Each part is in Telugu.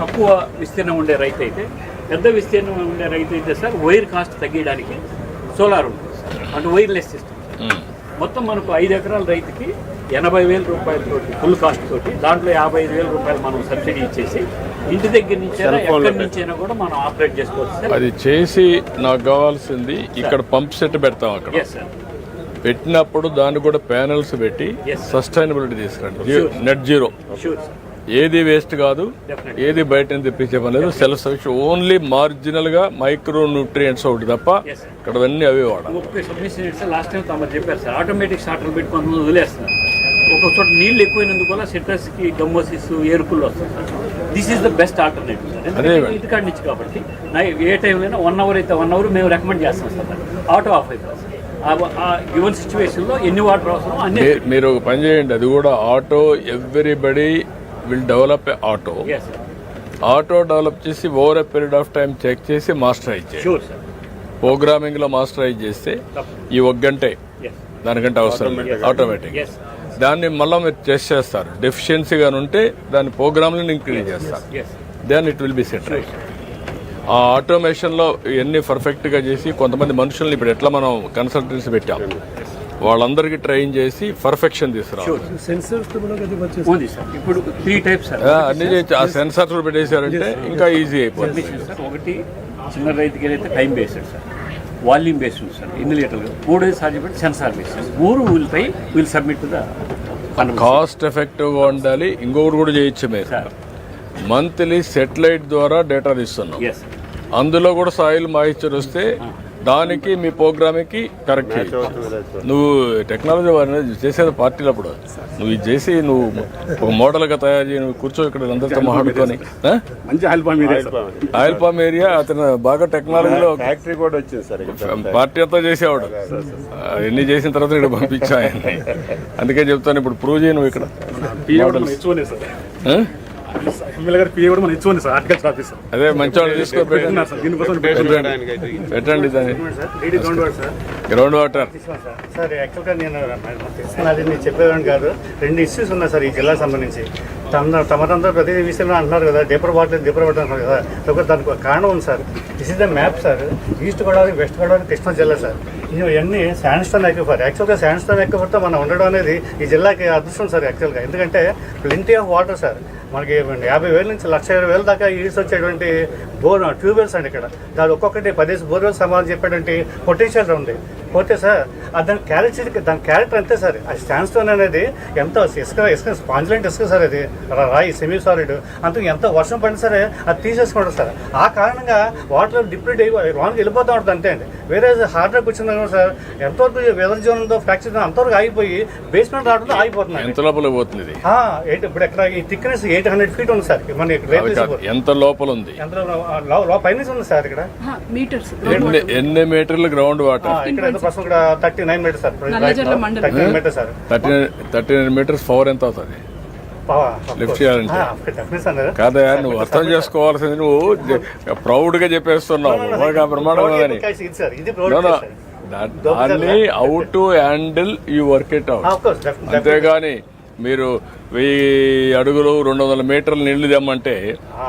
తక్కువ విస్తీర్ణం ఉండే రైతు అయితే పెద్ద విస్తీర్ణం ఉండే రైతు అయితే సార్ వైర్ కాస్ట్ తగ్గించడానికి సోలార్ ఉంటుంది సార్. అంటే వైర్లెస్ సిస్టమ్. మొత్తం మనకు ఐదు ఎకరాల రైతుకి ఎనభై వేల రూపాయలతోటి ఫుల్ కాస్ట్ తోటి దాంట్లో యాభై ఐదు వేల రూపాయలు మనం సబ్సిడీ ఇచ్చేసి ఇంటి దగ్గర నుంచైనా ఎక్కడి నుంచైనా కూడా మనం ఆపరేట్ చేసుకోవచ్చు సార్. అది చేసి నాకు కావాల్సింది ఇక్కడ పంప్ సెట్ పెడతాం అక్కడ. సార్ పెట్టినప్పుడు దాన్ని కూడా ప్యానెల్స్ పెట్టి. సస్టైనబిలిటీ తీసుకురండి. నెట్ జీరో షూర్ సార్ ఏది వేస్ట్ కాదు. ఏది బయట తెప్పించే పని లేదు. సెల్ఫ్ సఫిషియెంట్ ఓన్లీ మార్జినల్గా మైక్రో న్యూట్రియంట్స్ ఒకటి తప్ప. ఇక్కడ అన్నీ అవే వాడాలి. ఒక చోట నీళ్ళు ఎక్కువైనందుకు వల్ల సిట్రస్కి గమ్మోసిస్ ఏరుకులు వస్తుంది this is the best alternative ఇంటికాడ నుంచి కాబట్టి ఏ టైంలో వన్ అవర్ అయితే వన్ అవర్ మేము రికమెండ్ చేస్తాం సార్ ఆటో ఆఫ్ అయిపోతుంది గివెన్ సిచ్యువేషన్లో ఎన్ని వాటర్ అవసరం మీరు ఒక పని చేయండి అది కూడా auto everybody will develop auto yes sir auto develop చేసి over a period of time check చేసి మాస్టరైజ్ చేయండి షూర్ సార్ ప్రోగ్రామింగ్లో మాస్టరైజ్ చేస్తే ఈ ఒక గంటే దానికంటే అవసరం ఆటోమేటిక్ దాన్ని మళ్ళీ మీరు టెస్ట్ చేస్తారు. డెఫిషియన్సీగా ఉంటే దాని ప్రోగ్రామ్లను ఇంక్రీజ్ చేస్తారు. Then it will be set right ఆ ఆటోమేషన్లో ఇవన్నీ పర్ఫెక్ట్గా చేసి కొంతమంది మనుషుల్ని ఇప్పుడు ఎట్లా మనం కన్సల్టెన్సీ పెట్టాం? వాళ్ళందరికీ ట్రైన్ చేసి పర్ఫెక్షన్ తీసుకురావాలి. ఇప్పుడు త్రీ టైప్స్ అన్ని. ఆ సెన్సార్స్ పెట్టేశారంటే ఇంకా ఈజీ అయిపోతుంది. ఒకటి చిన్న రైతుకి అయితే time based sir volume based ఉంది సార్. ఎన్ని లీటర్లు? మూడేది సాధ్యపడి సెన్సార్ బేస్డ్ మూడు will pi will submit to the cost ఎఫెక్టివ్గా ఉండాలి ఇంకొకటి కూడా చేయొచ్చు మీరు. సార్. మంత్లీ సెటిలైట్ ద్వారా డేటా తీస్తున్నాం. ఎస్ అందులో కూడా సాయిల్ మాయిశ్చర్ వస్తే దానికి మీ ప్రోగ్రామ్కి కరెక్ట్ నువ్వు టెక్నాలజీ వారిని చేసేది పార్టీలు అప్పుడు నువ్వు ఇది చేసి నువ్వు ఒక మోడల్గా తయారు చేయి నువ్వు కూర్చో ఇక్కడ అందరితో మాట్లాడుకొని. ఆయిల్ పామ్ ఏరియా అతను బాగా టెక్నాలజీలో ఫ్యాక్టరీ కూడా వచ్చింది సార్ పార్టీ అంతా చేసేవాడు. ఎన్ని చేసిన తర్వాత ఇక్కడ పంపించా అందుకే చెప్తాను ఇప్పుడు ప్రూవ్ చేయి నువ్వు ఇక్కడ. ఎమ్మెల్యే గారు పిఏ కూడా మనం ఇచ్చుకోండి సార్ ఆర్టికల్స్ ఆఫీసర్ అదే మంచి తీసుకో పెట్టండి సార్ దీనికోసం పెట్టండి దాన్ని. గ్రౌండ్ వాటర్ సార్ యాక్చువల్గా నేను తెలుసుకున్నది నేను చెప్పేవాడిని కాదు. రెండు ఇష్యూస్ ఉన్నాయి సార్ ఈ జిల్లాకు సంబంధించి. తమ తమరంతా ప్రతి విషయంలో అంటున్నారు కదా డీపర్ వాటర్ డీపర్ వాటర్ అంటున్నారు కదా. ఒక దానికి ఒక కారణం ఉంది sir. This is the map sir. East Godavari west Godavari Krishna జిల్లా సార్. ఇవన్నీ శాండ్స్టోన్ ఎక్విఫర్ యాక్చువల్గా శాండ్స్టోన్ ఎక్విఫర్తో మనం ఉండడం అనేది ఈ జిల్లాకి అదృష్టం సార్ యాక్చువల్గా ఎందుకంటే ప్లెంటీ ఆఫ్ వాటర్ సార్. మనకి యాభై వేల నుంచి లక్ష ఇరవై వేల దాకా ఈడ్స్ వచ్చేటువంటి బోర్ ట్యూబ్వెల్స్ అండి ఇక్కడ. దాని ఒక్కొక్కటి పదేసి బోర్వెల్స్ సమాధానం చెప్పేటువంటి పొటెన్షియల్ ఉంది. పోతే సార్ అది దాని క్యారెక్టర్ దాని క్యారెక్టర్ అంతే సార్. ఆ స్టాండ్ స్టోన్ అనేది ఎంత ఇసుక ఇసుక స్పాంజ్లెంట్ ఇసుక సార్ అది. రాయి సెమీ సాలిడ్ అంత ఎంత వర్షం పడినా సరే అది తీసేసుకుంటారు సార్. ఆ కారణంగా వాటర్ డిప్లీట్ అయ్యి లోనికి వెళ్ళిపోతూ ఉంటుంది అంతే అండి. వేరే హార్డ్ డ్రగ్ వచ్చింది సార్ ఎంతవరకు వెదర్ జోన్ ఉందో ఫ్రాక్చర్ అంతవరకు ఆగిపోయి బేస్మెంట్ రావడంతో ఆగిపోతుంది ఎంత లోపల పోతుంది ఇది? ఆ, ఎయిట్ ఇప్పుడు ఎక్కడ ఈ థిక్నెస్ ఎయిట్ హండ్రెడ్ ఫీట్ ఉంది సార్. మన ఇక్కడ అది ఎంత లోపల ఉంది? ఎంత లో- లో పైన ఉంది సార్ ఇక్కడ. మీటర్స్. ఎన్ని ఎన్ని మీటర్లు గ్రౌండ్ వాటర్ ఇక్కడ thirty nine metre sir. Thirty nine sir. Thirty thirty nine metres power ఎంత అవుతుంది? Lift చేయాలంటే? Definite sir. కాదా నువ్వు అర్థం చేసుకోవాల్సింది నువ్వు ప్రౌడ్గా చెప్పేస్తున్నావు. ప్రమాణం no. దా- దాన్ని how to handle you work it out of course అంతేగాని మీరు వెయ్యి అడుగులు రెండు వందల మీటర్లు నీళ్ళు తెమ్మంటే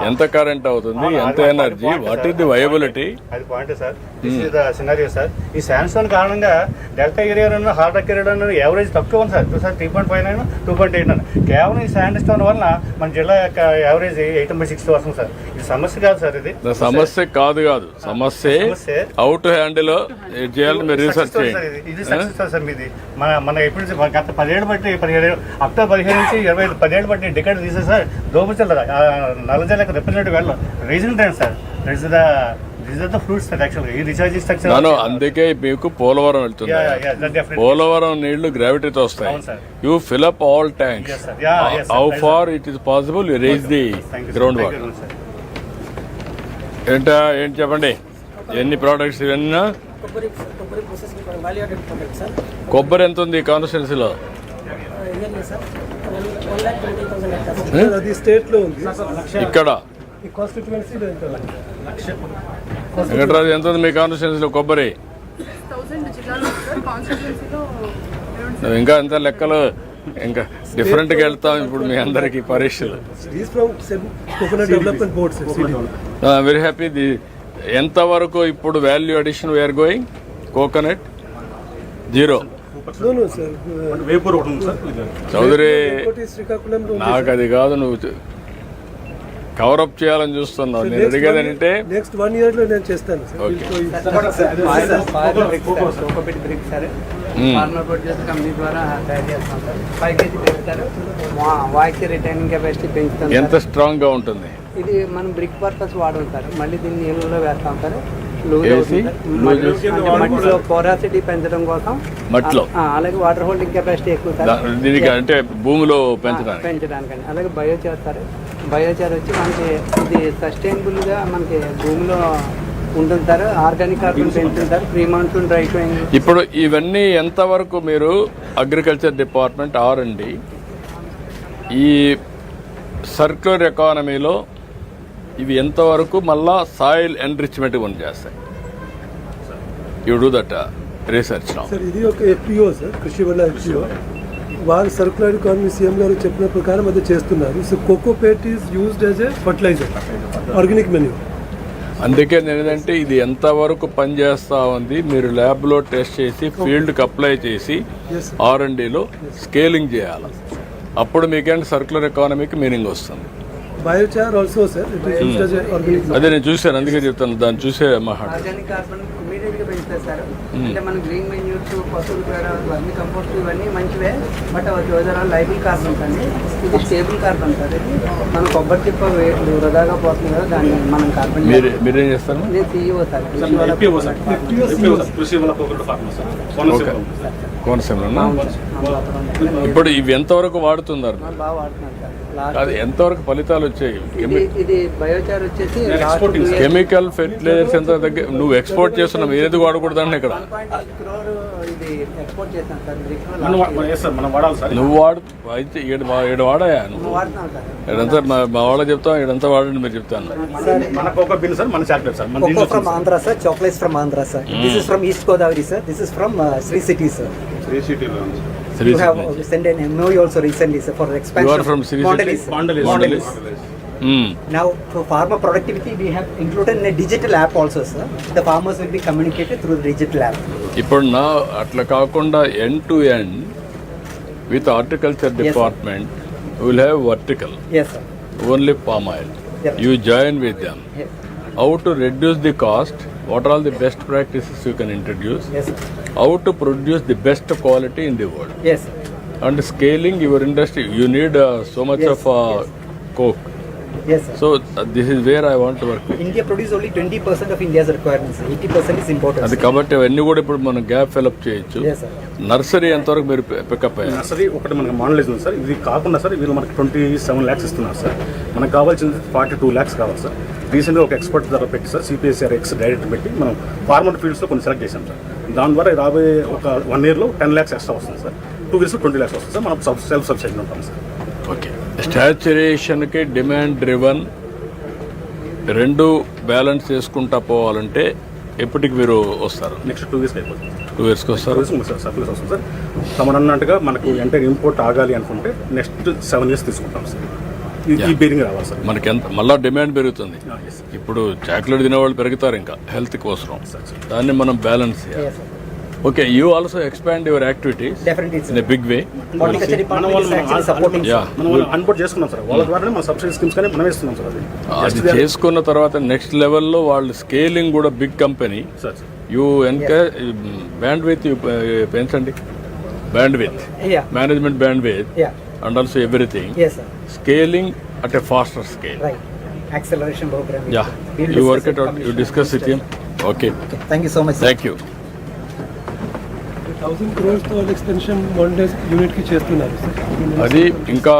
ఎంత కరెంట్ అవుతుంది? ఎంత energy what is the viability అది పాయింట్ సార్. Scenario sir. ఈ శాంసంగ్ కారణంగా delta area hard rock area average తక్కువ ఉంది sir. Sir three point five nine two point eight nine. కేవలం ఈ శాండ్ స్టోన్ వల్ల మన జిల్లా యొక్క యావరేజ్ ఎయిట్ బై సిక్స్ వస్తుంది సార్. ఇది సమస్య కాదు సార్ ఇది. సమస్య కాదు కాదు. సమస్య సమస్య. హౌ టు హ్యాండిల్ చేయాలని మీరు రీసెర్చ్ చేయండి. ఇది. సక్సెస్ సార్ మీది. మన మన ఎప్పుడు నుంచి గత పదిహేడు బట్టి పదిహేడు అక్టోబర్ పదిహేను నుంచి ఇరవై పదిహేడు బట్టి డికెట్ తీసే సార్ దోపచల్ల నల్లజల్ల రిప్రజెంటేటివ్ వెళ్ళం. Reason time sir? This the అందుకే మీకు పోలవరం వెళ్తుంది. పోలవరం నీళ్ళు గ్రావిటీతో వస్తాయి. అవును sir. You fill up all tanks sir. How far it is possible you raise the ground water ఏంటా ఏంటి చెప్పండి? ఎన్ని ప్రోడక్ట్స్ ఇవన్నీ? కొబ్బరి ఎంత ఉంది కాన్స్టిట్యున్సీలో అది స్టేట్లో ఉంది? ఇక్కడ వెంకటరాజు ఎంత ఉంది మీ కాన్స్టిట్యున్సీలో కొబ్బరి? నువ్వు ఇంకా ఎంత లెక్కలు? ఇంకా డిఫరెంట్గా వెళ్తాం ఇప్పుడు మీ అందరికీ పరీక్షలు. Is from coconut development board sir city very happy the ఎంతవరకు ఇప్పుడు value addition we are going coconut zero vapour ఒకటి ఉంది సార్. ఇది. చౌదరి నాకు అది కాదు నువ్వు కవరప్ చేయాలని చూస్తున్నావు. నేను అడిగేది ఏంటంటే నెక్స్ట్ వన్ ఇయర్లో నేను చేస్తాను ఫార్మర్ ప్రొడ్యూస్ కంపెనీ ద్వారా తయారు చేస్తాం sir five KG voice retaining capacity పెంచుతాం. ఎంత స్ట్రాంగ్గా ఉంటుంది? ఇది మనం బ్రిక్ పర్పస్ వాడడం సార్ మళ్ళీ దీన్ని నీళ్ళలో వేస్తాం సార్ వేసి, మట్టిలో పోరాసిటీ పెంచడం కోసం. మట్టిలో. అలాగే వాటర్ హోల్డింగ్ కెపాసిటీ ఎక్కువ దీనికి అంటే భూమిలో పెంచడానికి. పెంచడానికని. అలాగే బయోచార్ సార్. బయోచార్ వచ్చి మనకి ఇది సస్టైనబుల్గా మనకి భూమిలో ఉంటుంది sir. Organic carbon pre monsoon dry sowing ఇప్పుడు ఇవన్నీ ఎంతవరకు మీరు అగ్రికల్చర్ డిపార్ట్మెంట్ ఆర్ అండి ఈ సర్క్యులర్ ఎకానమీలో ఇవి ఎంతవరకు మళ్ళా సాయిల్ ఎన్రిచ్మెంట్ పని చేస్తాయి యూ డూ దట్ రీసెర్చ్ ఇది ఒక ఎఫ్పిఓ సార్ కృషి వల్ల ఎఫ్పిఓ వారు సర్కులర్ ఎకానమీ సీఎం గారు చెప్పిన ప్రకారం అది చేస్తున్నారు. So cocopeat is used as a fertiliser organic manure అందుకే నేను ఏంటంటే ఇది ఎంతవరకు పనిచేస్తా ఉంది మీరు ల్యాబ్లో టెస్ట్ చేసి ఫీల్డ్కి అప్లై చేసి Yes, sir. ఆర్ అండ్ డిలో స్కేలింగ్ చేయాలి. అప్పుడు మీకేంటి సర్క్యులర్ ఎకానమీకి మీనింగ్ వస్తుంది? Biochar also sir it as organic అదే నేను చూశాను అందుకే చెప్తాను దాన్ని చూసే మాట్లాడు ఆర్గానిక్ కార్బన్ ఇమీడియట్గా పెంచుతారు సార్ అంటే మన గ్రీన్ మెన్యూర్స్ పశువుల పేడ వర్మి కంపోస్ట్ ఇవన్నీ మంచివే బట్ అవి లైబుల్ కార్బన్ అండి ఇది స్టేబుల్ కార్బన్ సార్ ఇది మన కొబ్బరి చిప్ప వే- వృధాగా పోతుంది కదా దాన్ని మనం కార్బన్ మీరు మీరేం చేస్తారు? నేను సీఈఓ సార్ కోనసీమ ఇప్పుడు ఇవి ఎంతవరకు వాడుతున్నారు? బాగా వాడుతున్నాను సార్ అది ఎంతవరకు ఫలితాలు వచ్చాయి. కెమికల్ ఫెర్టిలైజర్స్ ఎంత దగ్గర నువ్వు ఎక్స్పోర్ట్ చేస్తున్నావు ఏది వాడకూడదని ఇక్కడ క్రోర్ ఇది ఎక్స్పోర్ట్ చేశాను సార్ మనం వా- మనం- yes సార్, మనం వాడాలి సార్ నువ్వు వాడు అయితే ఈడు వాడాయా నువ్వు సార్ ఈడంతా మా మా వాళ్ళకి చెప్తాం ఈడంతా వాడండి మీరు చెప్తాను మన కోకో బిన్ సార్ మన చాక్లెట్ సార్ మన Cocoa దీంట్లో from Andhra, sir. Chocolates from Andhra, sir. This is from East Godavari, sir. This is from uh, Sri City, sir. Three సిటీలో Sri You have uh, sent an MOU also recently, sir, for the expansion. You are from of Sri Mondelez, City? sir. Mondelez. Mondelez. Hmm. Now, for farmer productivity, we have included in a digital app also, sir. The farmers will be communicated through the digital app. ఇప్పుడు నా అట్లా కాకుండా end to end with horticulture department will have vertical Yes, sir. Only palm oil Yep. You join with them Yes, How to reduce the cost what are all the best practices you can introduce yes, sir. how to produce the best quality in the world Yes, sir. and scaling your industry you need uh, so much Yes, of uh, yes. coke Yes, sir. so uh, this is where i want to work with India produces only 20% of India's requirements. sir. 80% is imported. అది sir. కాబట్టి అవన్నీ కూడా ఇప్పుడు మనం గ్యాప్ ఫిల్అప్ చేయొచ్చు Yes, sir. నర్సరీ ఎంతవరకు మీరు పికప్ అయ్యారు నర్సరీ ఒకటి మనకి మానలేజ్ ఉంది సార్ ఇది కాకుండా సార్ వీళ్ళు మనకి ట్వంటీ సెవెన్ ల్యాక్స్ ఇస్తున్నారు సార్ మనకు కావాల్సింది ఫార్టీ టూ ల్యాక్స్ కావాలి సార్ రీసెంట్గా ఒక ఎక్స్పర్ట్ ధర పెట్టి సార్ సిపిఎస్ఆర్ ఎక్స్ డైరెక్ట్ పెట్టి మనం ఫార్మర్ ఫీల్డ్స్లో కొన్ని సెలెక్ట్ చేసాం సార్. దాని ద్వారా రాబోయే ఒక వన్ ఇయర్లో టెన్ ల్యాక్స్ ఎక్స్ట్రా వస్తుంది సార్. టూ ఇయర్స్లో ట్వంటీ ల్యాక్స్ వస్తుంది సార్. మనం సెల్ఫ్ సబ్సిడీ ఉంటాం సార్. ఓకే స్టాచ్యురేషన్కి డిమాండ్ డ్రివన్ రెండు బ్యాలెన్స్ చేసుకుంటా పోవాలంటే ఎప్పటికి మీరు వస్తారు? నెక్స్ట్ టూ ఇయర్స్కి అయిపోతుంది టూ ఇయర్స్కి వస్తారు? సర్వీస్ ఉంది సార్ సర్వీస్ వస్తుంది సార్. తమను అన్నట్టుగా మనకు ఎంటర్ ఇంపోర్ట్ ఆగాలి అనుకుంటే నెక్స్ట్ సెవెన్ ఇయర్స్ తీసుకుంటాం సార్. ఈ- ఈ బేరింగ్ రావాలి సార్. మనకి ఎంత మళ్ళా డిమాండ్ పెరుగుతుంది. Ah. ఇప్పుడు చాక్లెట్ తినేవాళ్ళు పెరుగుతారు ఇంకా హెల్త్ కోసం దాన్ని మనం బ్యాలెన్స్ చేయాలి. Okay you also expand your activities in a. Big way అది. అది చేసుకున్న తర్వాత నెక్స్ట్ లెవెల్లో వాళ్ళు స్కేలింగ్ కూడా big company you encourage bandwidth పెంచండి. Bandwidth. Management bandwidth and also everything Yes, sir. Scaling at a faster scale Right. Acceleration program. We'll it Okay. Thank you so much. sir. అది ఇంకా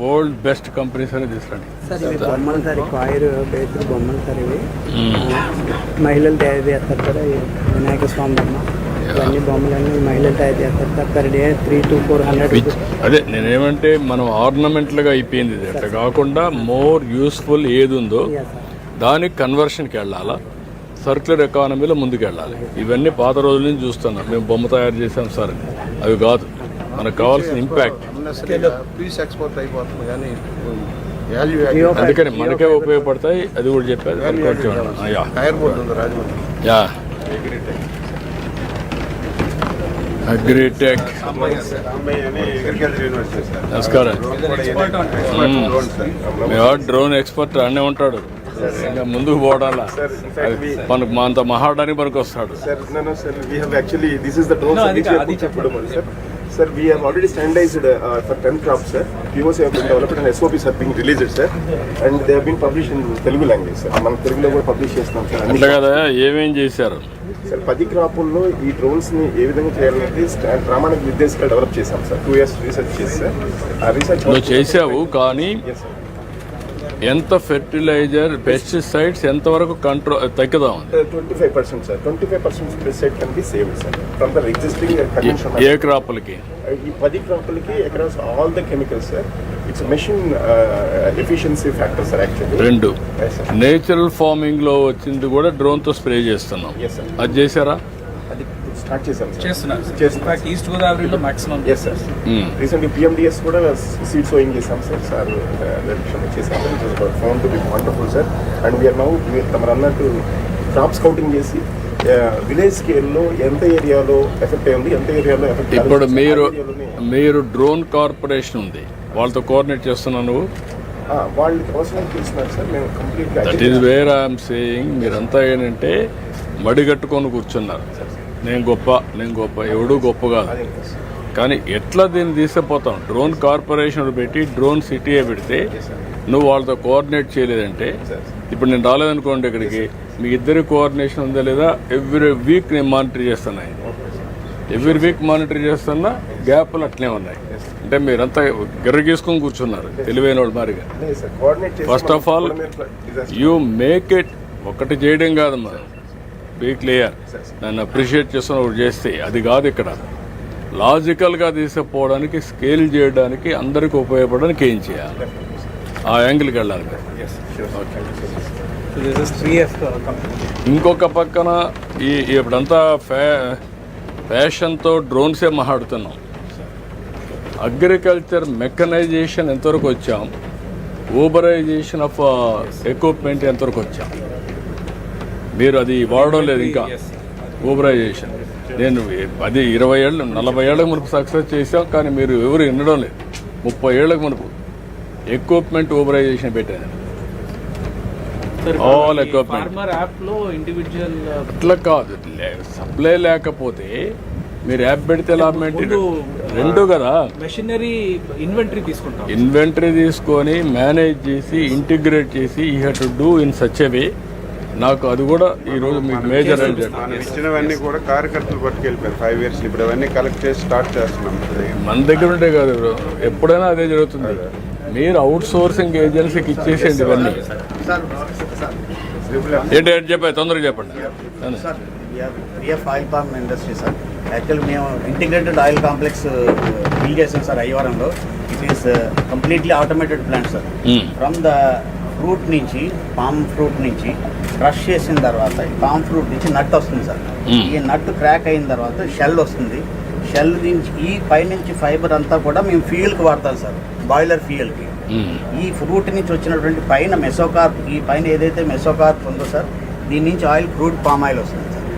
వరల్డ్ బెస్ట్ కంపెనీస్ అనేది తీసుకురండి. సార్ ఇవి బొమ్మలు సార్ ఈ కాయర్ బేస్డ్ బొమ్మలు సార్ ఇవి మహిళలు తయారు చేస్తారు ఈ వినాయక స్వామి బొమ్మ. ఇవన్నీ బొమ్మలన్నీ మహిళలు తయారు చేస్తారు. Sir per day three to four hundred which అదే నేనేమంటే మనం ఆర్నమెంట్లుగా అయిపోయింది ఇది. అట్లా కాకుండా మోర్ యూస్ఫుల్ ఏది ఉందో దానికి కన్వర్షన్కి వెళ్ళాలా? సర్క్యులర్ ఎకానమీలో ముందుకు వెళ్ళాలి ఇవన్నీ పాత రోజుల నుంచి చూస్తున్నాం. మేము బొమ్మ తయారు చేసాం సార్. అవి కాదు. మనకు కావాల్సిన ఇంపాక్ట్ అందుకని మనకే ఉపయోగపడతాయి. అది కూడా ఆ, యా టైర్ బోర్డు ఉంది రాజమండ్రి యా అగ్రిటెక్ అగ్రికల్చర్ యూనివర్సిటీ సార్ నమస్కారం. డ్రోన్ ఎక్స్పర్ట్ అనే ఉంటాడు. ఇంకా ముందుకు పోవడాలా. మనకు మా అంత మహాడానికి పనికి వస్తాడు sir we have already standardised for ten crops sir POC have been developed and SOP sir being released sir and they been publish in Telugu language sir మనం తెలుగులో కూడా పబ్లిష్ చేస్తాం సార్ అంతే కదా? ఏమేం చేశారు? సార్ పది క్రాపుల్లో ఈ డ్రోన్స్ని ఏ విధంగా చేయాలంటే చేయాలనేది ప్రామాణిక విద్యార్థిగా డెవలప్ చేశాం సార్ టూ ఇయర్స్ రీసెర్చ్ చేసి సార్ ఆ రీసెర్చ్ చేశావు కానీ ఎంత ఫెర్టిలైజర్ పెస్టిసైడ్స్ ఎంతవరకు control తగ్గుదాం twenty five percent sir. Twenty five percent pesticide can be saved sir from the existing ఏ క్రాపులకి ఈ పది క్రాపులకి across all the chemicals sir it's machine efficiency factor sir actually రెండు. నేచురల్ ఫార్మింగ్లో వచ్చింది కూడా డ్రోన్తో స్ప్రే చేస్తున్నాం. అది చేశారా? స్టార్ట్ చేశాం సార్ చేస్తున్నారు చేస్తున్నాం. ఇన్ఫాక్ట్ ఈస్ట్ గోదావరిలో maximum yes sir. Recently PMDS కూడా సీడ్ సోయింగ్ చేశాం సార్ సార్ చేశాం found to be wonderful sir and we are now తమరు అన్నట్టు క్రాప్ స్కౌటింగ్ చేసి విలేజ్ స్కేల్లో ఎంత ఏరియాలో ఎఫెక్ట్ అయింది ఎంత ఏరియాలో ఎఫెక్ట్ ఇప్పుడు మీరు మీరు డ్రోన్ కార్పొరేషన్ ఉంది. వాళ్ళతో కోఆర్డినేట్ చేస్తున్నావు నువ్వు? వాళ్ళకి అవసరం తెలుస్తున్నారు సార్ మేము కంప్లీట్గా that is where I'm saying మీరంతా ఏంటంటే మడిగట్టుకొని కూర్చున్నారు. నేను గొప్ప నేను గొప్ప ఎవడు గొప్ప కాదు. కదా కానీ ఎట్లా దీన్ని తీసుకుపోతాం డ్రోన్ కార్పొరేషన్ పెట్టి డ్రోన్ సిటీయే పెడితే నువ్వు వాళ్ళతో కోఆర్డినేట్ చేయలేదంటే ఇప్పుడు నేను రాలేదనుకోండి ఇక్కడికి మీ ఇద్దరి కోఆర్డినేషన్ ఉందా లేదా? ఎవ్రీ వీక్ నేను మానిటర్ చేస్తున్నాయి ఎవ్రీ వీక్ మానిటర్ చేస్తున్నా గ్యాప్లు అట్లే ఉన్నాయి. అంటే మీరంతా గిర్రగీసుకొని కూర్చున్నారు తెలివైన వాళ్ళు మారిగా first of all you make it ఒకటి చేయడం కాదమ్మా బీ క్లియర్ నన్ను అప్రిషియేట్ చేస్తున్న ఒకటి చేస్తే అది కాదు ఇక్కడ. లాజికల్గా తీసుకుపోవడానికి స్కేల్ చేయడానికి అందరికీ ఉపయోగపడడానికి ఏం చేయాలి? ఆ యాంగిల్కి వెళ్ళాలి ఇంకొక పక్కన ఈ ఇప్పుడంతా ఫ్యా ఫ్యాషన్తో డ్రోన్సే మాట్లాడుతున్నాం. అగ్రికల్చర్ మెకనైజేషన్ ఎంతవరకు వచ్చాం? ఊబరైజేషన్ ఆఫ్ ఎక్విప్మెంట్ ఎంతవరకు వచ్చాం? మీరు అది వాడడం లేదు ఇంకా. ఊబరైజేషన్ నేను అది ఇరవై ఏళ్ళు నలభై ఏళ్ళకి మునుపు సక్సెస్ చేసాం కానీ మీరు ఎవరు వినడం లేదు. ముప్పై ఏళ్ళకి మునుపు ఎక్విప్మెంట్ ఊబరైజేషన్ పెట్టాను. All equipment. ఫార్మర్ యాప్లో ఇండివిజువల్ అట్లా కాదు. సప్లై లేకపోతే మీరు యాప్ పెడితే లాభం ఏంటి? రెండు కదా. మెషినరీ ఇన్వెంటరీ తీసుకుంటాం. ఇన్వెంటరీ తీసుకొని మేనేజ్ చేసి ఇంటిగ్రేట్ చేసి ఈ have to do in such a way నాకు అది కూడా ఈరోజు మీకు మేజర్ ఇచ్చినవన్నీ కూడా కార్యకర్తలు పట్టుకెళ్ళిపోయారు. ఫైవ్ ఇయర్స్ ఇప్పుడు అవన్నీ కలెక్ట్ చేసి స్టార్ట్ చేస్తున్నాం. మన దగ్గర ఉంటే కాదు. ఎప్పుడైనా అదే జరుగుతుంది. మీరు అవుట్ సోర్సింగ్ ఏజెన్సీకి ఇచ్చేసేయండి ఇవన్నీ. ఏంటి ఏంటి తొందరగా చెప్పండి. Oil palm industry sir. Actual మేము ఇంటిగ్రేటెడ్ ఆయిల్ కాంప్లెక్స్ బిల్ చేసాం sir అయ్యవరంలో it is completely automated plant sir. Hmm. From the fruit నుంచి పామ్ ఫ్రూట్ నుంచి క్రష్ చేసిన తర్వాత పామ్ ఫ్రూట్ నుంచి నట్ వస్తుంది సార్. ఈ నట్ క్రాక్ అయిన తర్వాత షెల్ వస్తుంది. షెల్ నుంచి ఈ పైనుంచి ఫైబర్ అంతా కూడా మేము ఫ్యూయల్కి వాడతాం సార్ బాయిలర్ ఫ్యూయల్కి. ఈ ఫ్రూట్ నుంచి వచ్చినటువంటి పైన మెసోకార్ప్ ఈ పైన ఏదైతే మెసోకార్ప్ ఉందో సార్ దీని నుంచి ఆయిల్ క్రూడ్ పామ్ ఆయిల్ వస్తుంది సార్.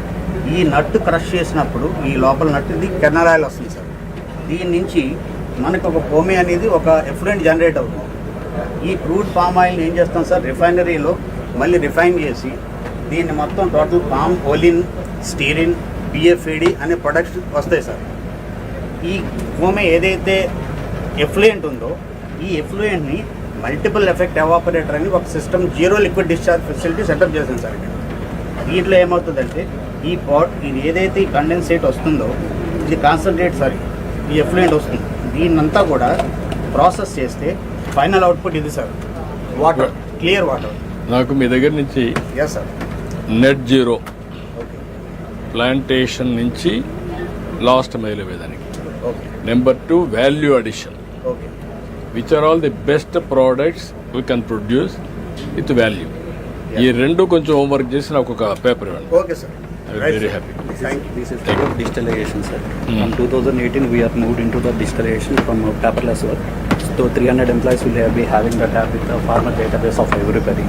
ఈ నట్టు క్రష్ చేసినప్పుడు ఈ లోపల నట్టు ఇది కెర్నల్ ఆయిల్ వస్తుంది సార్. దీని నుంచి మనకు ఒక పోమి అనేది ఒక ఎఫ్లూయెంట్ జనరేట్ అవుతుంది. ఈ క్రూడ్ పామ్ ఆయిల్ని ఏం చేస్తాం సార్? రిఫైనరీలో మళ్ళీ రిఫైన్ చేసి దీన్ని మొత్తం total palm olein stearin B F E D అనే ప్రొడక్ట్స్ వస్తాయి సార్. ఈ భూమి ఏదైతే ఎఫ్లూయెంట్ ఉందో ఈ ఎఫ్లూయెంట్ని మల్టిపుల్ ఎఫెక్ట్ ఎవాపరేటర్ అని ఒక system zero liquid discharge facility setup చేసాం సార్ ఇక్కడ. దీంట్లో ఏమవుతుందంటే ఈ పాట్ ఇది ఏదైతే ఈ కండెన్సేట్ వస్తుందో ఇది కాన్సన్ట్రేట్ సారీ ఈ ఎఫ్లూయెంట్ వస్తుంది. దీన్నంతా కూడా ప్రాసెస్ చేస్తే ఫైనల్ అవుట్పుట్ ఇది సార్. వాటర్ క్లియర్ వాటర్ నాకు మీ దగ్గర నుంచి yes sir net zero plantation నుంచి లాస్ట్ మైల్ వేదానికి okay number two value addition okay which are all the best products we can produce with value ఈ రెండు కొంచెం హోంవర్క్ చేసి నాకు ఒక పేపర్ ఇవ్వండి. Okay sir very happy This is type of digitalization, sir. From 2018, we are moved into the digitalization from paperless work. So 300 employees will have, be having the tab with the farmer database of everybody.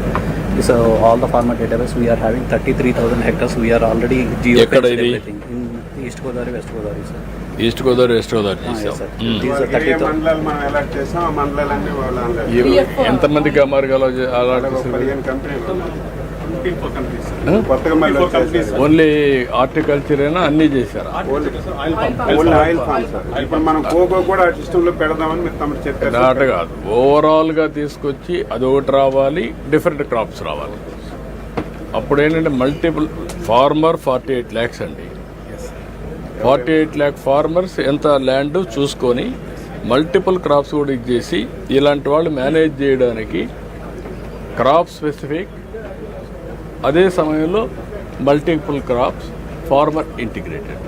So all the farmer database, we are having 33,000 hectares. We are already geo ఎక్కడ ఇది? everything in East Godavari, West Godavari, sir. East Godavari west Godavari Ah, చేసాం sir. మ్మ్. These are వాళ్ళకి ఏ 30,000. మండలాలు మనం అలాట్ చేసాం ఆ మండలాలన్నీ వాళ్ళు అలాట్ ఈ- ఎంతమందికి అమరుగాలో అలాంటి ఒక ఓన్లీ హార్టికల్చర్ అయినా అన్నీ చేశారా. నాట కాదు. ఓవరాల్గా తీసుకొచ్చి అదొకటి రావాలి డిఫరెంట్ క్రాప్స్ రావాలి. అప్పుడు ఏంటంటే multiple farmer forty eight lakhs అండి ఫార్టీ ఎయిట్ ల్యాక్ ఫార్మర్స్ ఎంత ల్యాండ్ చూసుకొని మల్టిపుల్ క్రాప్స్ కూడా ఇచ్చేసి ఇలాంటి వాళ్ళు మేనేజ్ చేయడానికి క్రాప్ స్పెసిఫిక్ అదే సమయంలో మల్టిపుల్ క్రాప్స్ ఫార్మర్ ఇంటిగ్రేటెడ్.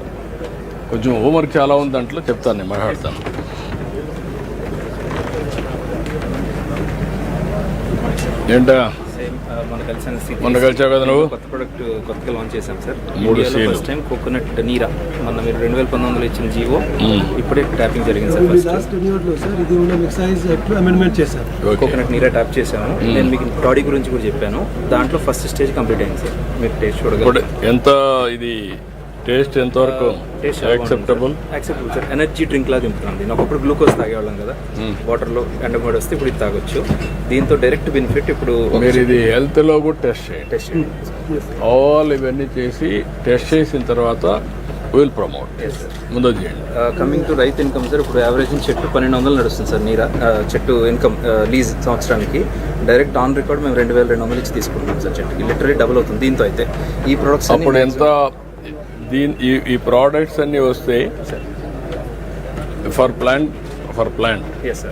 కొంచెం హోంవర్క్ చాలా ఉంది దాంట్లో చెప్తాను నేను మాట్లాడతాను. ఏంటా? సేమ్ మన కలిసిన సిటీ మొన్న కలిసావు కదా నువ్వు? కొత్త ప్రొడక్ట్ కొత్తగా లాంచ్ చేశాం సార్. మూడు. ఫస్ట్ టైం కోకోనట్ నీరా మొన్న మీరు రెండు వేల పంతొమ్మిదిలో ఇచ్చిన జీవో. ఇప్పుడే ట్యాపింగ్ జరిగింది సార్ ఫస్ట్ సార్. ఇది ఎక్సైజ్ అమెండ్మెంట్ చేశారు. కోకోనట్ నీరా ట్యాప్ చేశాను. నేను మీకు బాడీ గురించి కూడా చెప్పాను. దాంట్లో ఫస్ట్ స్టేజ్ కంప్లీట్ అయింది సార్. మీరు టేస్ట్ చూడగలరు. ఎంత ఇది టేస్ట్ ఎంతవరకు acceptable acceptable sir? Energy drink లాగా దింపుతుంది నేను. ఒకప్పుడు గ్లూకోజ్ తాగేవాళ్ళం కదా. వాటర్లో ఎండమూడి వస్తే ఇప్పుడు ఇది తాగొచ్చు. దీంతో డైరెక్ట్ బెనిఫిట్ ఇప్పుడు మీరు ఇది హెల్త్లో కూడా టెస్ట్ చేయండి. టెస్ట్ ఆల్ ఇవన్నీ చేసి టెస్ట్ చేసిన తర్వాత విల్ ప్రమోట్ ముందు చేయండి. కమింగ్ టు రైతు ఇన్కమ్ సార్ ఇప్పుడు యావరేజ్ చెట్టు పన్నెండు వందలు నడుస్తుంది సార్ నీరా? చెట్టు ఇన్కమ్ లీజ్ సంవత్సరానికి. డైరెక్ట్ ఆన్ రికార్డ్ మేము రెండు వేల రెండు వందలు ఇచ్చి తీసుకుంటున్నాం సార్ చెట్టుకి. లిటరీ డబుల్ అవుతుంది దీంతో అయితే. ఈ ప్రొడక్ట్స్ అప్పుడు ఎంత దీని ఈ ఈ ప్రోడక్ట్స్ అన్నీ వస్తే for plant for plant.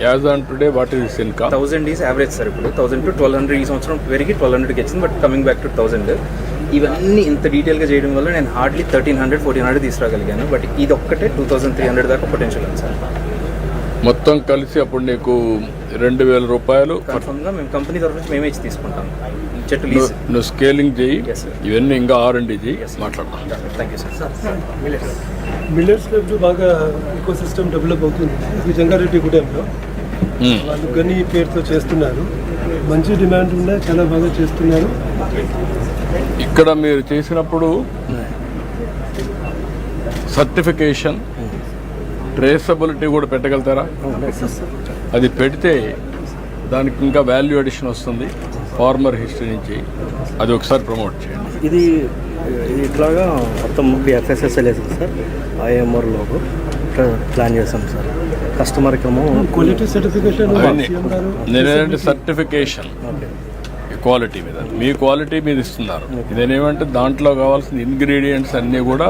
As on today what is income thousand is average sir ఇప్పుడు. థౌసండ్ టు ట్వెల్వ్ హండ్రెడ్ ఈ సంవత్సరం పెరిగి ట్వెల్వ్ హండ్రెడ్కి వచ్చింది but coming back to thousand ఇవన్నీ ఇంత డీటెయిల్గా చేయడం వల్ల నేను hardly thirteen hundred fourteen hundred తీసుకురాగలిగాను but ఇది ఒక్కటే టూ థౌసండ్ త్రీ హండ్రెడ్ దాకా పొటెన్షియల్ ఉంది సార్ మొత్తం కలిసి అప్పుడు నీకు రెండు వేల రూపాయలు కన్ఫర్మ్గా మేము కంపెనీ తరఫు నుంచి మేమే ఇచ్చి తీసుకుంటాం. చెట్టు నువ్వు లీజ్. నువ్వు స్కేలింగ్ చేయి. ఇవన్నీ ఇంకా ఆర్ అండ్ చేయి మాట్లాడదాం. థ్యాంక్ యూ సార్ మిల్లెట్స్లో బాగా ఈకో సిస్టమ్ డెవలప్ అవుతుంది. ఈ జంగారెడ్డి గుడెంలో. మ్మ్. వాళ్ళు గని పేరుతో చేస్తున్నారు. మంచి డిమాండ్ ఉన్నాయి చాలా బాగా చేస్తున్నారు. ఇక్కడ మీరు చేసినప్పుడు సర్టిఫికేషన్ ట్రేసబిలిటీ కూడా పెట్టగలుగుతారా? అది పెడితే దానికి ఇంకా వాల్యూ అడిషన్ వస్తుంది. ఫార్మర్ హిస్టరీ నుంచి అది ఒకసారి ప్రమోట్ చేయండి. ఇది ఇట్లాగా మొత్తం ఎఫ్ఎస్ఎస్ఎల్ వేసింది సార్ ఐఎంఆర్ లోగో ప్లాన్ చేసాం సార్. కస్టమర్కి ఏమో క్వాలిటీ సర్టిఫికేషన్ నేనేంటే సర్టిఫికేషన్ క్వాలిటీ మీద. మీ క్వాలిటీ మీద ఇస్తున్నారు. ఇదేనేమంటే దాంట్లో కావాల్సిన ఇంగ్రీడియంట్స్ అన్నీ కూడా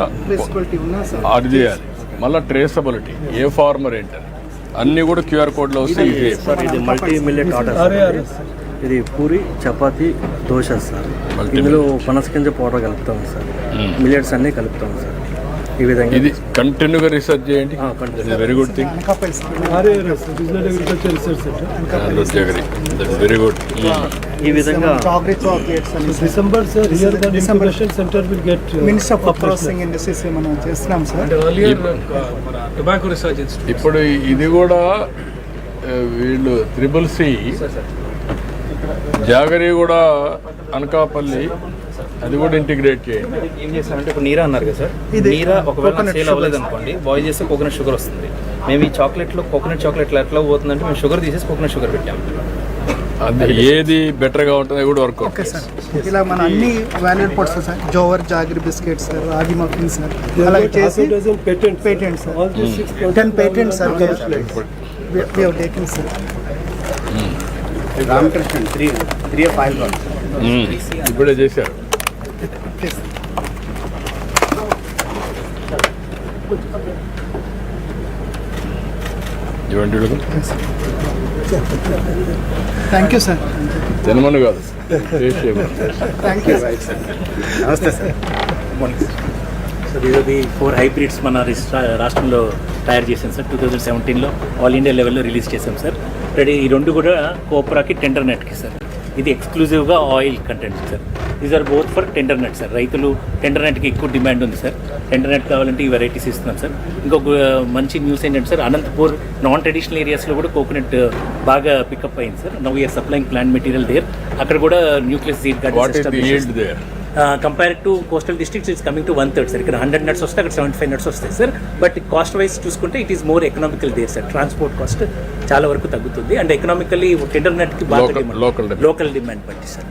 అది చేయాలి. మళ్ళీ ట్రేసబిలిటీ ఏ ఫార్మర్ ఏంటని. అన్నీ కూడా క్యూఆర్ కోడ్లో వస్తే ఇది సార్ ఇది మల్టీ మిల్లెట్ ఆర్డర్ ఇది పూరి చపాతి దోశ సార్. ఇందులో పనసగింజ పౌడర్ కలుపుతాం సార్. మిల్లెట్స్ అన్నీ కలుపుతాం సార్. ఈ విధంగా. ఇది కంటిన్యూగా రీసెర్చ్ చేయండి. Very good thing very good ఈ విధంగా. December sir here the information centre will get minister of processing industries మనం చేస్తున్నాం సార్ టొబాకో రీసెర్చ్ ఇన్స్టిట్యూట్ ఇప్పుడు ఇది కూడా వీళ్ళు త్రిబుల్ సి జాగరి కూడా అనకాపల్లి. అది కూడా ఇంటిగ్రేట్ చేయండి ఏం చేస్తామంటే ఇప్పుడు నీరా అన్నారు కదా సార్. ఇది నీరా ఒకవేళ సేల్. అవ్వలేదు అనుకోండి బాయిల్ చేస్తే కోకోనట్ షుగర్ వస్తుంది. మేము ఈ చాక్లెట్లో కోకోనట్ చాక్లెట్లో ఎట్లా పోతుందంటే మేము షుగర్ తీసేసి కోకోనట్ షుగర్ పెట్టాము అది ఏది బెటర్గా ఉంటుందో కూడా వర్క్ ఓకే సార్ ఇలా మన అన్ని valued products sir. Jowar jaggery biscuits sir ragi muffin sir. అలాగే చేసి patent patent sir all this six ten patent sir we have taken sir Ramakrishna three three five. ఇప్పుడే చేశారు వీళ్ళకు. థ్యాంక్ యూ సార్ తినమని కాదు థ్యాంక్ యూ నమస్తే సార్ సార్ ఇది ఫోర్ హైబ్రిడ్స్ మన రాష్ట్రంలో తయారు చేశాం సార్ టూ థౌజండ్ సెవెంటీన్లో ఆల్ ఇండియా లెవెల్లో రిలీజ్ చేశాం సార్ రెడీ ఈ రెండు కూడా కోప్రాకి టెండర్ నెట్కి సార్ ఇది ఎక్స్క్లూజివ్గా oil content sir these are both for tender net sir రైతులు టెండర్ నెట్కి ఎక్కువ డిమాండ్ ఉంది సార్ టెండర్ నెట్ కావాలంటే ఈ వెరైటీస్ ఇస్తున్నాం సార్ ఇంకొక ఆ, మంచి న్యూస్ ఏంటంటే సార్ అనంతపూర్ నాన్ ట్రెడిషనల్ ఏరియాస్లో కూడా కోకోనట్ బాగా పికప్ అయింది sir now year supplying plant material there అక్కడ కూడా nucleus seed compare to coastal districts it's coming to one third sir ఇక్కడ హండ్రెడ్ నట్స్ వస్తే అక్కడ సెవెంటీ ఫైవ్ నట్స్ వస్తాయి సార్ బట్ కాస్ట్ వైజ్ చూసుకుంటే it is more economical there sir transport cost చాలా వరకు తగ్గుతుంది. అండ్ ఎకనామికల్లీ టెండర్ నెట్కి బాగా. లోకల్ డిమాండ్ బట్టి sir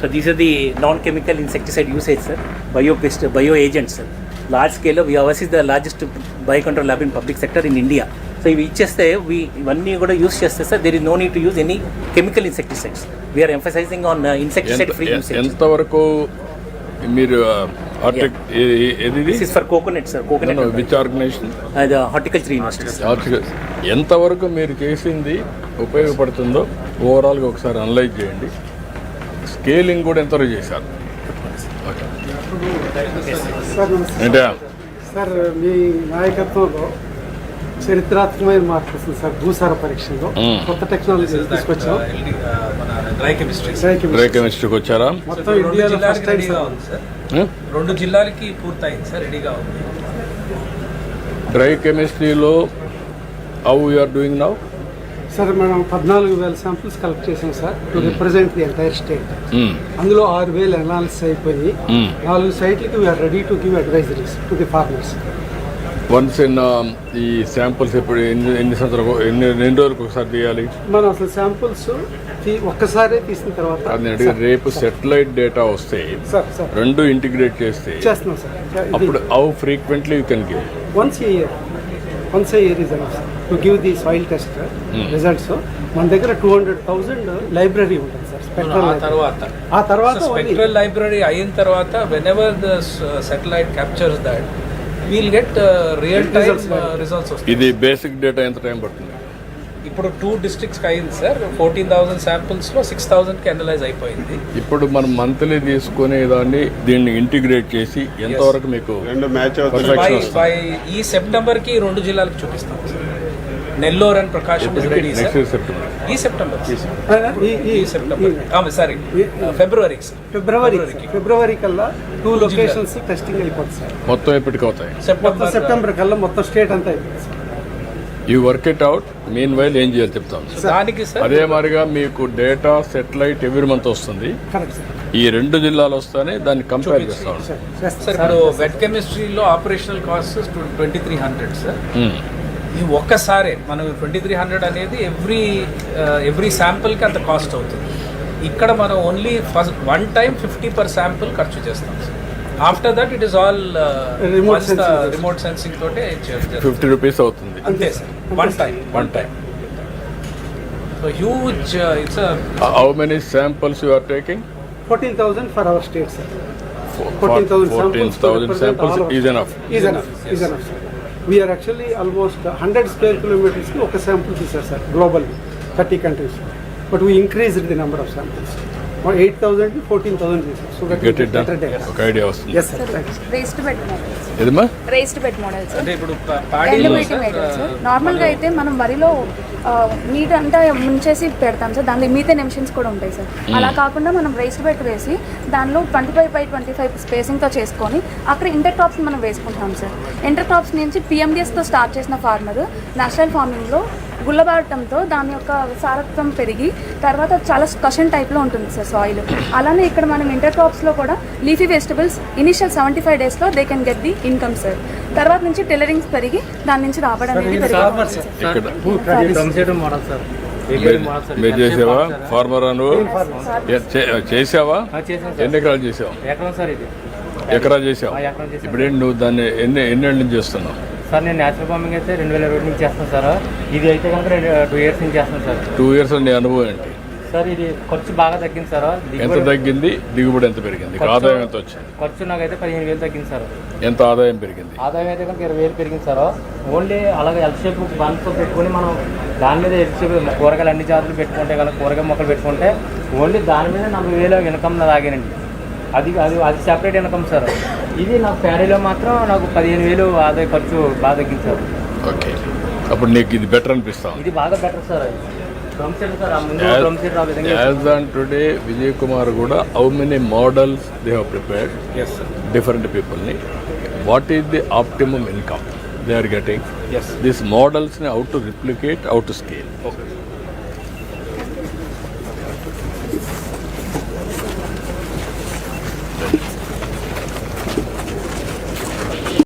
so these are the non chemical insecticide usage sir bio pest bio agents sir large స్కేల్లో we ours is the largest bio control lab in public sector in India so ఇవి ఇచ్చేస్తే వి ఇవన్నీ కూడా యూస్ చేస్తే sir there is no need to use any chemical insecticides we are emphasising on insecticide free ఎంతవరకు మీరు for coconut sir coconut which organisation అది హార్టికల్చర్ యూనివర్సిటీ ఎంతవరకు మీరు చేసింది ఉపయోగపడుతుందో ఓవరాల్గా ఒకసారి అనలైజ్ చేయండి. స్కేలింగ్ కూడా ఎంతవరకు చేశారు? ఓకే. సార్ నమస్తే ఏంటా సార్ మీ నాయకత్వంలో చరిత్రాత్మకమైన మార్పు వస్తుంది సార్ భూసార పరీక్షలో. కొత్త టెక్నాలజీ తీసుకొచ్చాం. Dry chemistry. డ్రై కెమిస్ట్రీకి వచ్చారా? మొత్తం ఇండియాలో ఫస్ట్ టైం సార్? రెండు జిల్లాలకి పూర్తయింది సార్ రెడీగా ఉంది. డ్రై కెమిస్ట్రీలో how are doing now sir మనం పద్నాలుగు వేల శాంపిల్స్ కలెక్ట్ చేసాం sir to represent the entire state. అందులో ఆరు వేలు అనాలిసిస్ అయిపోయి. నాలుగు సైట్లకి we are ready to give advisories to the farmers once in ఈ శాంపుల్స్ ఎప్పుడు ఎన్ని ఎన్ని సంవత్సరాలు ఎన్ని ఎన్ని రోజులకు ఒకసారి తీయాలి? మనం అసలు శాంపుల్స్ ఒక్కసారే తీసిన తర్వాత అది అడిగి రేపు సెటిలైట్ డేటా వస్తే సార్ సార్. రెండు ఇంటిగ్రేట్ చేస్తే చేస్తున్నాం సార్. అప్పుడు how frequently you can give once a year once a year is to give the soil test results మన దగ్గర టూ హండ్రెడ్ థౌసండ్ లైబ్రరీ ఉంటుంది సార్ స్పెక్ట్రల్ ఆ తర్వాత. ఆ తర్వాత స్పెక్ట్రల్ లైబ్రరీ అయిన తర్వాత whenever the satellite captures that will get real time Results, results వస్తాయి. ఇది బేసిక్ డేటా ఎంత టైం పడుతుంది? ఇప్పుడు టూ డిస్ట్రిక్ట్స్కి అయింది సార్ ఫోర్టీన్ థౌసండ్ శాంపిల్స్లో సిక్స్ థౌసండ్కి అనలైజ్ అయిపోయింది. ఇప్పుడు మనం మంత్లీ తీసుకునే దాన్ని దీన్ని ఇంటిగ్రేట్ చేసి ఎంతవరకు మీకు రెండు మ్యాచ్ అవుతుంది బై ఈ సెప్టెంబర్కి రెండు జిల్లాలకు చూపిస్తాం sir Nellore and Prakasam ready sir ఈ సెప్టెంబర్ ఈ- ఈ- ఈ సెప్టెంబర్ సారీ ఫిబ్రవరి ఫిబ్రవరికి. ఫిబ్రవరి కల్లా టూ లొకేషన్స్ టెస్టింగ్ అయిపోతుంది సార్. మొత్తం ఎప్పటికి అవుతాయి? మొత్తం సెప్టెంబర్ సెప్టెంబర్ కల్లా మొత్తం స్టేట్ అంతా అయిపోతుంది ఈ work it out meanwhile ఏం చేయాలి చెప్తాను దానికి సార్ అదే మాదిరిగా మీకు డేటా సెటిలైట్ ఎవ్రీ మంత్ వస్తుంది. Correct sir. ఈ రెండు జిల్లాలు వస్తానే దాన్ని కంపేర్ చేస్తాం సార్ ఇప్పుడు వెట్ కెమిస్ట్రీలో operational cost twenty three hundred sir. ఈ ఒక్కసారే మనం ట్వంటీ త్రీ హండ్రెడ్ అనేది ఎవ్రీ ఎవ్రీ శాంపుల్కి అంత కాస్ట్ అవుతుంది. ఇక్కడ మనం only first one time fifty per sample ఖర్చు చేస్తాం. After that it is all. Remote sensing తోటే ఫిఫ్టీ రూపీస్ అవుతుంది. అంతే sir. One time one time so huge it's how many samples you are taking fourteen thousand for our state sir fourteen 14,000 thousand samples is enough is enough is enough sir we are actually almost hundred square కిలోమీటర్స్కి ఒక శాంపుల్ తీశారు sir global thirty countries but we increase the number of samples eight fourteen thousand ఒక ఐడియా వస్తుంది. రేస్డ్ బెడ్ మోడల్స్ ఏదమ్మా? రేస్డ్ బెడ్ మోడల్స్ అంటే ఇప్పుడు మీటింగ్ ఐటమ్స్ నార్మల్గా అయితే మనం వరిలో నీట్ అంతా ముంచేసి పెడతాం సార్ దానిలో మీథేన్ ఎమిషన్స్ కూడా ఉంటాయి సార్ అలా కాకుండా మనం రేస్డ్ బెడ్ వేసి దానిలో twenty five by twenty five స్పేసింగ్తో చేసుకొని అక్కడ ఇంటర్ క్రాప్స్ మనం వేసుకుంటాం సార్ ఇంటర్ క్రాప్స్ నుంచి పిఎండిఎస్తో స్టార్ట్ చేసిన ఫార్మర్ నేషనల్ ఫార్మింగ్లో గుల్లబారటంతో దాని యొక్క సారత్వం పెరిగి తర్వాత చాలా కషన్ టైప్లో ఉంటుంది సార్ సాయిల్. అలానే ఇక్కడ మనం ఇంటర్ క్రాప్స్లో కూడా leafy vegetables initial seventy five డేస్లో they can get the income sir. తర్వాత నుంచి టెలరింగ్స్ పెరిగి దాని నుంచి రాబడి అనేది మీరు- చేసావా? ఫార్మర్ చేసావా? ఎన్ని ఎకరాలు చేసావు? ఎకరం సార్ ఇది. ఎకరా చేసావు. ఇప్పుడేంటి నువ్వు దాన్ని ఎన్ని ఎన్నేళ్ళ నుంచి చేస్తున్నావు? సార్ నేను నేచురల్ ఫార్మింగ్ అయితే రెండు వేల ఇరవై నుంచి చేస్తాను సార్. ఇది అయితే కనుక రెండు టూ ఇయర్స్ నుంచి చేస్తాను సార్. టూ ఇయర్స్ నీ అనుభవం ఏంటి? సార్ ఇది ఖర్చు బాగా తగ్గింది సార్. ఎంత తగ్గింది? దిగుబడి ఎంత పెరిగింది? ఆదాయం ఎంత వచ్చింది. ఖర్చు నాకైతే పదిహేను వేలు తగ్గింది సార్. ఎంత ఆదాయం పెరిగింది? ఆదాయం అయితే కనుక ఇరవై వేలు పెరిగింది సార్. ఓన్లీ అలాగే ఎల్ షేప్ బండ్తో పెట్టుకొని మనం దాని మీద ఎల్ షేప్ కూరగాయలు అన్ని జాతులు పెట్టుకుంటే కనుక కూరగాయ మొక్కలు పెట్టుకుంటే ఓన్లీ దాని మీద నలభై వేలు ఇన్కమ్ నా తాగానండి అది అది అది సెపరేట్ ఇన్కమ్ సార్. ఇది నాకు ప్యాడీలో మాత్రం నాకు పదిహేను వేలు ఆదాయ ఖర్చు బాగా తగ్గింది సార్ ఓకే. అప్పుడు నీకు ఇది బెటర్ అనిపిస్తాం ఇది బాగా better sir as on today Vijay Kumar కూడా how many models they have prepared different పీపుల్ని what is the optimum income they are getting as this మోడల్స్ని out to replicate out to scale okay